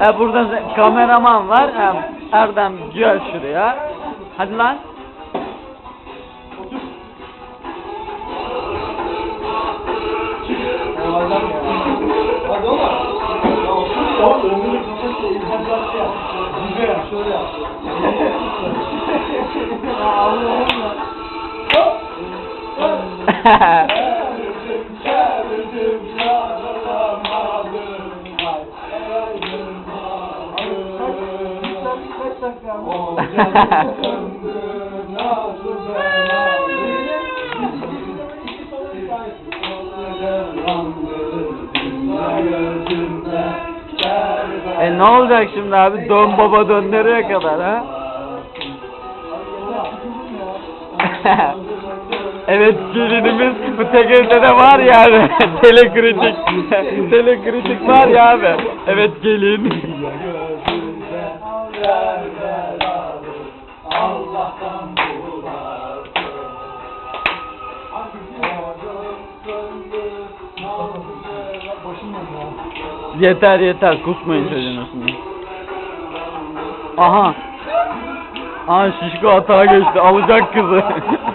E burada ze- kameraman var. E, Erdem gel şuraya. Hadi lan. Hadi oğlum. Ya. Ömrünü kapatsa İlhan Caddesi yap. Bize yap, şöyle yap. Ya Allah'ım ya. E ne olacak şimdi abi? Dön baba dön nereye kadar ha? evet gelinimiz bu tekelde de var ya abi. Telekritik. Telekritik var ya abi. Evet gelin. Yeter yeter kusmayın çocuğun. Aha. Aha şişko hata geçti alacak kızı.